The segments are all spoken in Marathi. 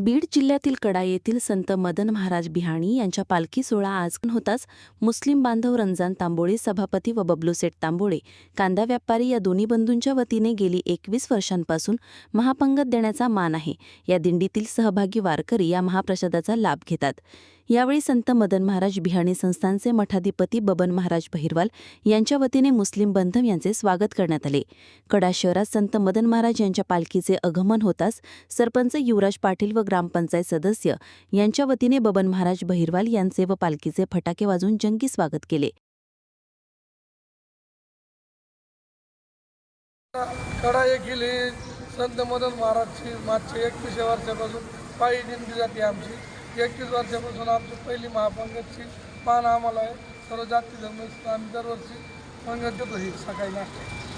बीड जिल्ह्यातील कडा येथील संत मदन महाराज बिहाणी यांच्या पालखी सोहळा आज होताच. मुस्लिम बांधव रमजान तांबोळे सभापती व बबलूसेठ तांबोळे कांदा व्यापारी या दोन्ही बंधूंच्या वतीने गेली एकवीस वर्षांपासून महापंगत देण्याचा मान आहे. या दिंडीतील सहभागी वारकरी या महाप्रसादाचा लाभ घेतात. यावेळी संत मदन महाराज बिहाणी संस्थानचे मठाधिपती बबन महाराज बहिरवाल यांच्या वतीने मुस्लिम बंधव यांचे स्वागत करण्यात आले. कडा शहरात संत मदन महाराज यांच्या पालखीचे आगमन होताच सरपंच युवराज पाटील व ग्रामपंचायत सदस्य यांच्या वतीने बबन महाराज बहिरवाल यांचे व पालखीचे फटाके वाजून जंगी स्वागत केले. कडा येथील संत मदन महाराजची मागच्या एकवीस वर्षापासून पायी दिंडी जाते आमची. एकवीस वर्षापासून आमची पहिली महापंगतची पान आम्हाला आहे. सर्व जाती धर्म आम्ही दरवर्षी पंगत देतो ही सकाळी नाश्ता.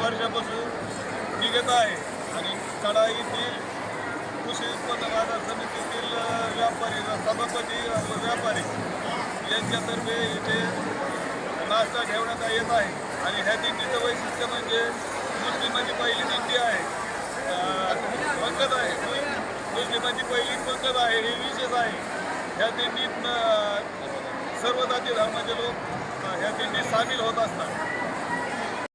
वर्षापासून निघत आहे. आणि कडाईतील कृषी उत्पन्न बाजार समितीतील अ, व्यापारी सभापती व व्यापारी संस्थेतर्फे इथे नाश्ता ठेवण्यात येत आहे. आणि ह्या दिंडीचं वैशिष्ट्य म्हणजे मुस्लिमाची पहिली दिंडी आहे. पंगत आहे. मुस्लिमाची पहिली पंगत आहे. हे विशेष आहे. ह्या दिंडीत सर्व जाती धर्माचे लोक ह्या दिंडीत सामील होत असतात.